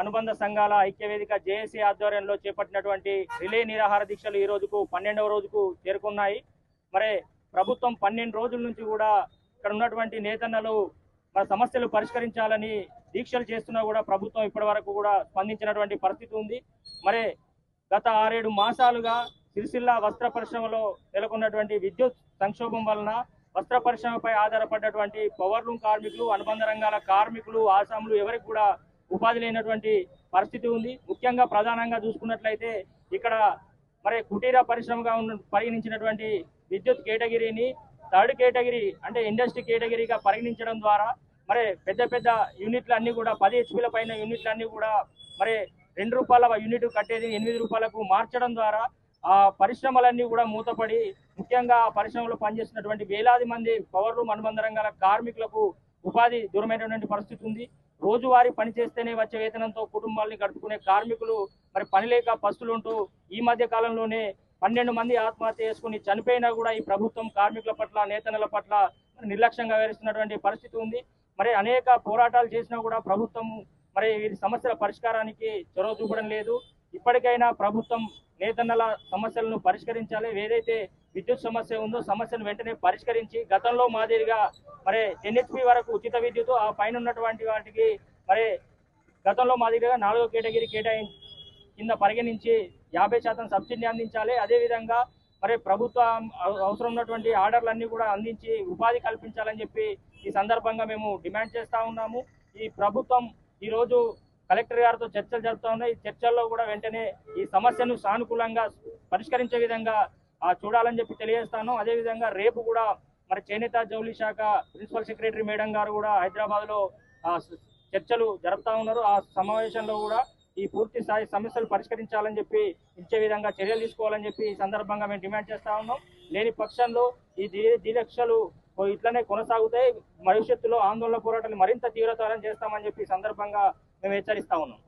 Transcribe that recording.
అనుబంధ సంఘాల ఐక్యవేదిక జేఏసీ ఆధ్వర్యంలో చేపట్టినటువంటి రిలే నిరాహార దీక్షలు ఈ రోజుకు పన్నెండవ రోజుకు చేరుకున్నాయి. మరి ప్రభుత్వం పన్నెండు రోజుల నుంచి కూడా ఇక్కడ ఉన్నటువంటి నేతన్నలు మన సమస్యలు పరిష్కరించాలని దీక్షలు చేస్తున్నా కూడా ప్రభుత్వం ఇప్పటి వరకు కూడా స్పందించినటువంటి పరిస్థితి ఉంది. మరి గత ఆరేడు మాసాలుగా సిరిసిల్ల వస్త్ర పరిశ్రమలో నెలకొన్నటువంటి విద్యుత్ సంక్షోభం వలన వస్త్ర పరిశ్రమపై ఆధారపడ్డటువంటి పవర్ రూమ్ కార్మికులు అనుబంధ రంగాల కార్మికులు ఆసాములు ఎవరికి కూడా ఉపాధి లేనటువంటి పరిస్థితి ఉంది. ముఖ్యంగా ప్రధానంగా చూసుకున్నట్లయితే ఇక్కడ మరి కుటీర పరిశ్రమగా ఉన్న పరిగణించినటువంటి విద్యుత్ కేటగిరీని థర్డ్ కేటగిరీ అంటే ఇండస్ట్రీ కేటగిరీగా పరిగణించడం ద్వారా మరి పెద్ద పెద్ద యూనిట్లు అన్నీ కూడా పది హెచ్పీల పైన యూనిట్లు కూడా మరి రెండు రూపాయల యూనిట్ కట్టేది ఎనిమిది రూపాయలకు మార్చడం ద్వారా ఆ పరిశ్రమలన్నీ కూడా మూతపడి ముఖ్యంగా ఆ పరిశ్రమలో పనిచేస్తున్నటువంటి వేలాది మంది పవర్ రూమ్ అనుబంధ రంగాల కార్మికులకు ఉపాధి దూరమైనటువంటి పరిస్థితి ఉంది. రోజువారీ పని చేస్తేనే వచ్చే వేతనంతో కుటుంబాలని గడుపుకునే కార్మికులు మరి పని లేక పస్తులుంటూ ఈ మధ్య కాలంలోనే పన్నెండు మంది ఆత్మహత్య చేసుకుని చనిపోయినా కూడా ఈ ప్రభుత్వం కార్మికుల పట్ల నేతన్నల పట్ల నిర్లక్ష్యంగా వ్యవహరిస్తున్నటువంటి పరిస్థితి ఉంది. మరి అనేక పోరాటాలు చేసినా కూడా ప్రభుత్వం మరి వీరి సమస్యల పరిష్కారానికి చొరవ చూపడం లేదు. ఇప్పటికైనా ప్రభుత్వం నేతన్నల సమస్యలను పరిష్కరించాలి. ఏదైతే విద్యుత్ సమస్య ఉందో సమస్యను వెంటనే పరిష్కరించి గతంలో మాదిరిగా మరి ఎన్హెచ్పి వరకు ఉచిత విద్యుత్ ఆ పైన ఉన్నటువంటి వాటికి మరి గతంలో మాదిరిగా నాలుగో కేటగిరీ కేటాయి కింద పరిగణించి యాభై శాతం సబ్సిడీ అందించాలి. అదేవిధంగా మరి ప్రభుత్వం అవసరం ఉన్నటువంటి ఆర్డర్లన్నీ కూడా అందించి ఉపాధి కల్పించాలని చెప్పి ఈ సందర్భంగా మేము డిమాండ్ చేస్తూ ఉన్నాము. ఈ ప్రభుత్వం ఈరోజు కలెక్టర్ గారితో చర్చలు జరుపుతా ఉన్నాయి. ఈ చర్చల్లో కూడా వెంటనే ఈ సమస్యను సానుకూలంగా పరిష్కరించే విధంగా చూడాలని చెప్పి తెలియజేస్తాను. అదేవిధంగా రేపు కూడా మరి చేనేత జౌలీ శాఖ ప్రిన్సిపల్ సెక్రటరీ మేడం గారు కూడా హైదరాబాద్లో చర్చలు జరుపుతా ఉన్నారు. ఆ సమావేశంలో కూడా ఈ పూర్తి స్థాయి సమస్యలు పరిష్కరించాలని చెప్పి ఇచ్చే విధంగా చర్యలు తీసుకోవాలని చెప్పి ఈ సందర్భంగా మేము డిమాండ్ చేస్తా ఉన్నాం. లేని పక్షంలో ఈ దీ- దీక్షలు ఇట్లనే కొనసాగుతాయి. భవిష్యత్తులో ఆందోళన పోరాటాలు మరింత తీవ్రతరం చేస్తామని చెప్పి సందర్భంగా మేము హెచ్చరిస్తా ఉన్నాం.